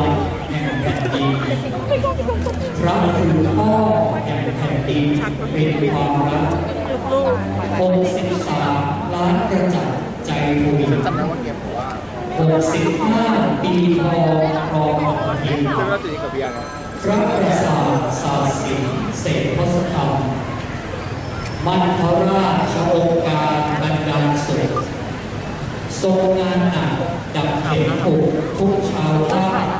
พลังแห่งแผ่นดินพระคุณพ่อแห่งแผ่นดินเป็นความรักองค์สิบสามล้านประจักษ์ใจบุญจำได้ว่าเกมผมว่าหกสิบห้าปีทองครองแผ่นดินคือกหินพระประสาทสาสิงเศรษฐศธรรมมันพราชโองการบรรดาสุขทรงงานหนักดับเข็มผูกทุกชาวบ้าน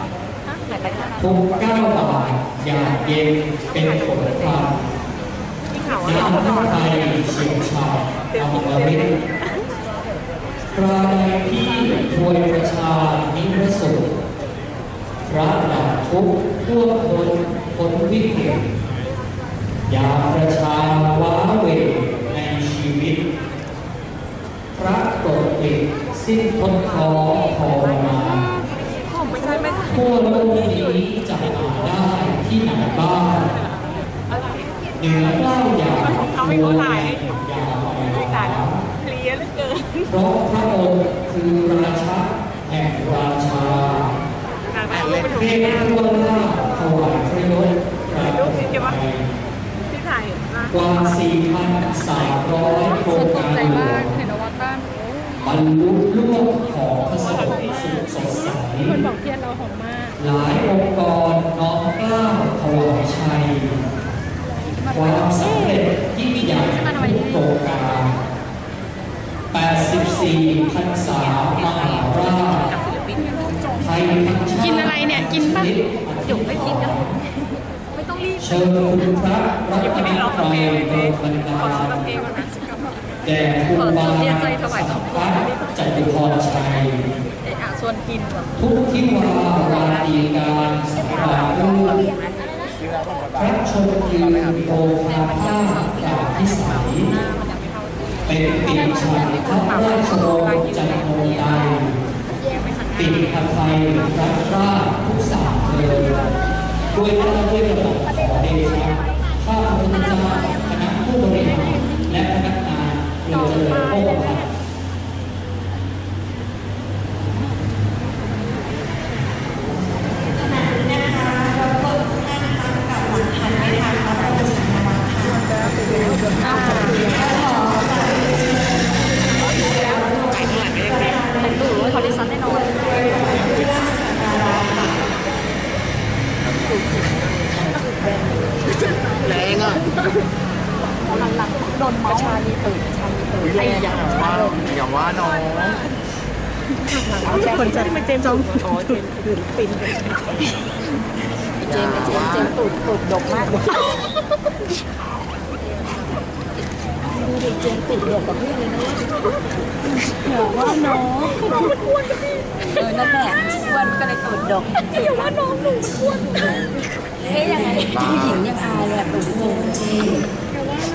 ทุกก้าวบาทอย่างเย็นเป็นผลพลังน้ำพระไทยเฉียวชาอมฤตคราใดที่ถวยประชานิรสุขพระดับทุกทั่วคนพ้นวิกฤตยาประชาว้าเวในชีวิต พระโปรดเกสิ้นทนท้อทรมาน ทั่วโลกนี้จะหาได้ที่ไหนบ้างเหนือเล่าอย่างเขาไม่เขาถ่ายยาวไปไม่ตายแล้วเคลียร์เหลือเกินเพราะพระองค์คือราชาแห่งราชานางแบบเป็นเรียกทั่วหน้าถวายพระยศพระบรมไทยที่ถ่ายมากว่า4,300โครงการหลวงเห็นวัดบ้านบรรลุ ล่วงของพระสงฆ์สุขสดใสคนบอกเทียนเราหอมมาก หลายองค์กรน้อมเกล้าถวายชัยความสำเร็จยิ่งใหญ่ทุกโครงการ84พรรษามหาราชไทยทั้งชาติกินอะไรเนี่ย กินปะเดี๋ยวไม่กินนะไม่ต้องรีบเชิญคุณพระรัตนตรัยโปรดบันดา ขอลสำเพลงวันนั้นแด่ครูบาพระจตุพรชัยชวนกินทุกที่วาราตีการสังรารูปพระชนยืนโพธาภาพกาบพิสัย เป็นปิ่นชัยพระราชโองจันโทไตรปิ่นพระไทยพระราชทุกสามเทินด้วยพระด้วยกระดับขอเดชะข้าพระพุทธเจ้าคณะผู้บริหารและคภัณ ฑ์ขณะนี้นะคะเราก็ทุกท่านนะคะกับหลักฐานไม่ทางพระบรมฉายาลักษณ์ค่ะขอฝาก เป็นดูว่าเขาดิซันแน่นอน ราชสักการะค่ะ แรงอะ หลังๆโดนเมาส์ชาลีตื่นชาลีตื่น วิเลยอย่าว่าอย่าว่าน้อง คนจะไม่เจมจอมโอ้ยเป็นตื่นปินเจมเจมเจม ตูดตูดดกมากเลยดูดิเจมตูดดกกับพี่เลยนะอย่าว่าน้องน้องมันอ้วนกับพี่เออนั่นแหละอ้วนก็เลยตูดดกอย่าว่าน้องหนูอ้วนเฮ้ยยังไงผู้หญิงยังอายเลยอะตูดวงเจ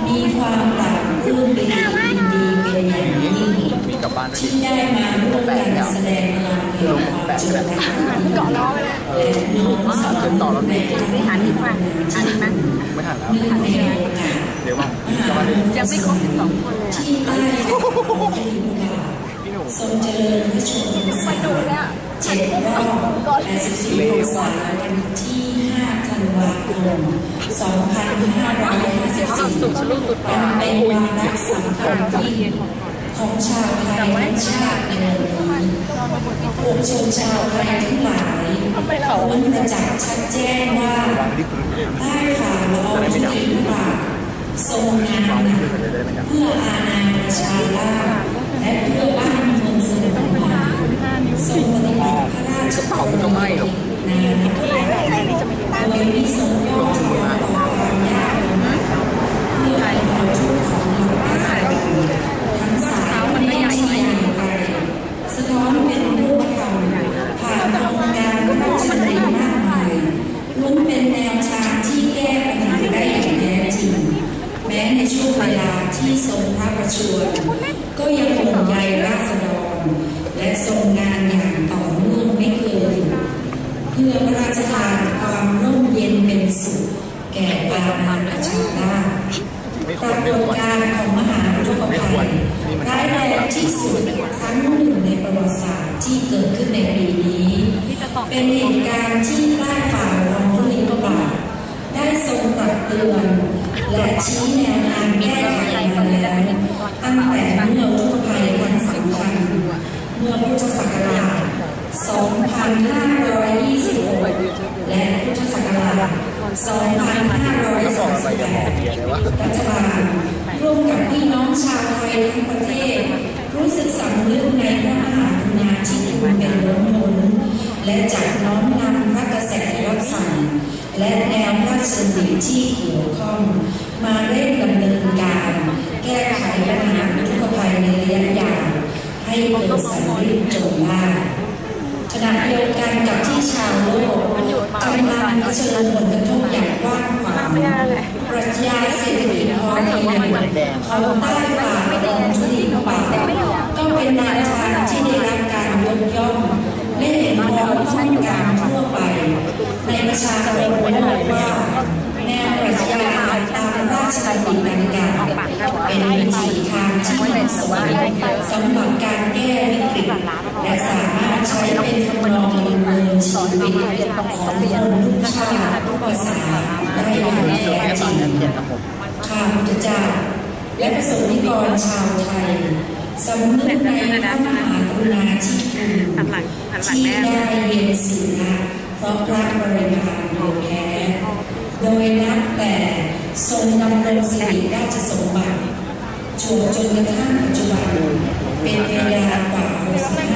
มีความปราบปลื้มปิติยินดี เป็นอย่างยิ่งมีกลับบ้านด้วยที่ได้มาร่วมกันแสดงพลังแห่งความจรักภักดีเกาะล้อเลยและน้อมสำนึกในพระสิหันอีกฝั่งหันอีกไหมไม่หันแล้วเนื่องในโอกาสเดี๋ยวว่าจะมาเล่นยังไม่ครบสองคนเลยอะที่ใต้องพระยุคาพี่หนุ่มทรงเจริญพระชนมพรรษา เจ็ดรอบ84พรรษาวันที่ 5 ธันวาคม 2554สุดสรุปสุดอันเป็นวาระสำคัญยิ่ของชาวไทยทั้งชาติในวันนี้ปวงชนชาวไทยทั้งหลายล้วนประจักษ์ชัดแจ้งว่าใต้ฝ่าละอองธุลีพระบาททรงงานนักเพื่ออาณาประชาราและเพื่อบ้านเมืองสงบสุขทรงปฏิ บัติพระราชกรณียกิจนานาโดยมีทรงย่อถวายต่อความยากลำบากเพื่อให้ความทุกข์ของเหล่าประชาชนทั้งสายไม่ชี้อย่างไปสะท้อนเป็นรูปธรรมผ่านโครงการพระราชดำริมากมายล้วนเป็นแนวทางที่แก้ปัญหาได้อย่างแท้จริง แม้ในช่วงเวลาที่ทรงพระประชวรก็ยังคงใยราษฎร และทรงงานอย่างต่อเนื่องไม่เคยหยุด อพระราชทานความร่มเย็นเป็นสุข แก่ปางมารประชาราษฎร์ ไม่ค ป วร ราก ไม่ ฏ ควร การณ์ของมหาอุ ทกภัยร้ายแรงที่สุดครั้งหนึ่งในประวัติศาสตร์ที่เกิดขึ้นในปีนี้ เป็นเหตุการณ์ที่ใต้ฝ่าละองธุลีพระบาทได้ทรงตรัสเตือนและชี้แนวทางแก้ไขมาแล้วตั้งแต่เมื่ออุกภัยครั้งสำคัญเมื่อพุทธศักราช 2526 และพุทธศักราช 2538รัฐบาลร่วมกับพี่น้องชาวไทยทั้งประเทศ รู้สึกสำนึกในพระมหากรุณาธิคุณเป็นล้นพ้นและจัดน้อมนำพระกระแสรับสั่ง และแนวพระราชดำริที่เกี่ยวข้อง มาเร่งดำเนินการ แก้ไขปัญหาอุทกภัยในระยะยาวให้เกิดสันติจงได้ ขณะเดียวกันกับที่ชาวโลกกำลังเผชิญผลกระทบอย่างกว้างขวางปรัชญาเศรษฐกิจพอเพียงเขาใต้ฝ่าละอองธุลีพระบาทก็เป็นแนวทางที่ได้รับการยกย่องและเห็นพ้องต้องการทั่วไป ในประชาคมโลกว่า แนวปรัชญาตามราชดำริดังกล่าว เป็นวิถีทางที่เหมาะสมสำหรับการแก้วิกฤตและสามารถใช้เป็นทำนองดำเนินชีวิตของคนทุกชาติทุกภาษาได้อย่างแท้จริงข้าพุทธเจ้าและประสงค์นิกรชาวไทยสำนึกในพระมหากรุณาธิคุณที่แม่เลยได้เย็นศีลเพราะพระบริพารโดยแท้โดยนับแต่ ทรงดำรงสิริราชสมบัติจวบจนกระทั่งปัจจุบัน เป็นเวลากว่า65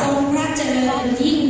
ทรงพระเจริญยิ่ง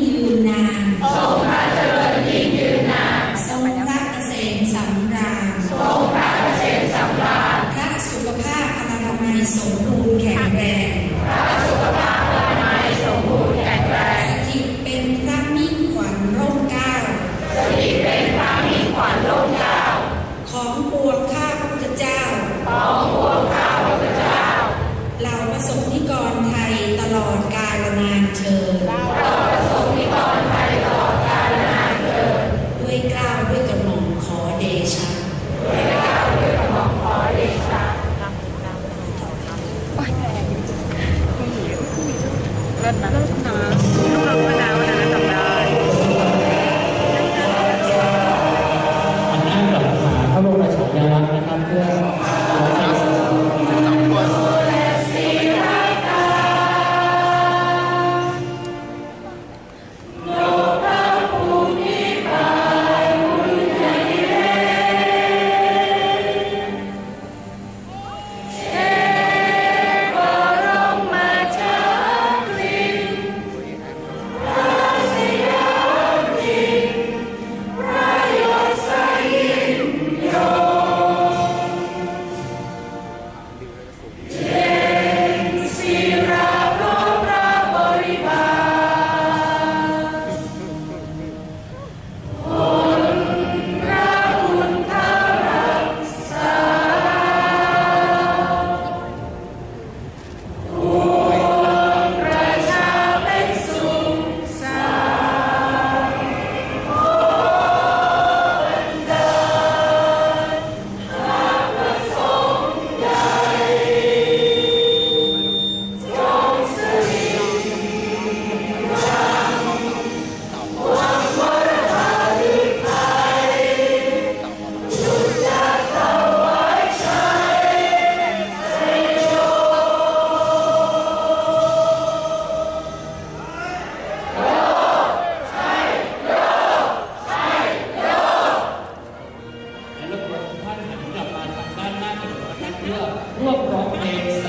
เพื่อรวบรวมเพลง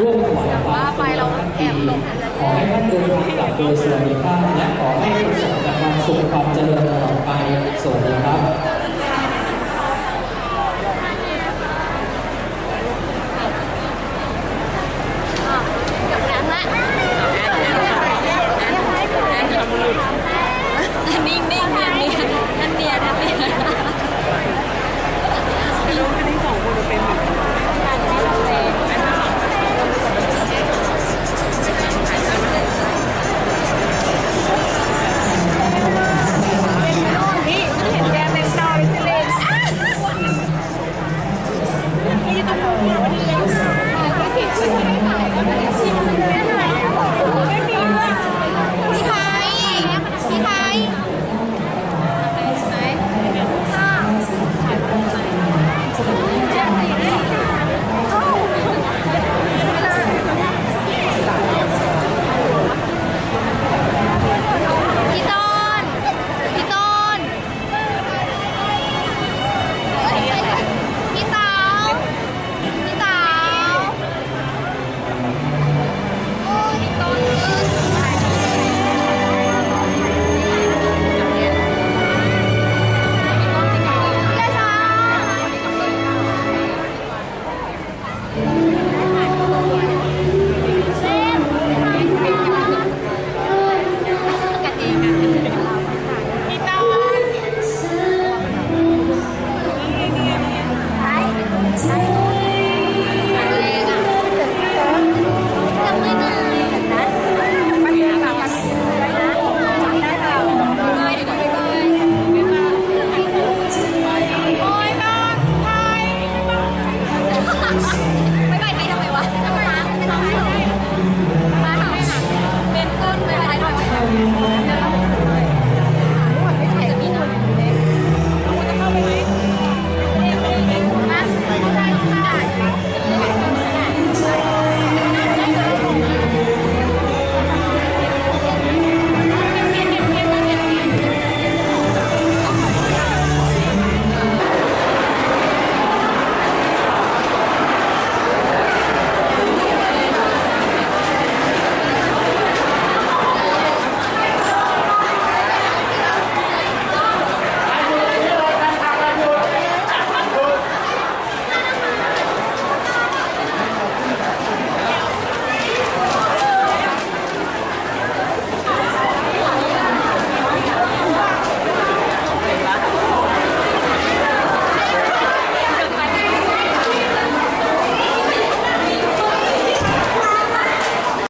ร่วมขวายความสำคัญที่ขอให้ท่านเดินทางกลับโดยสวัสดิภาพและขอให้ประสบแต่ความสุขความเจริญตลอดไปสวัสดีครับ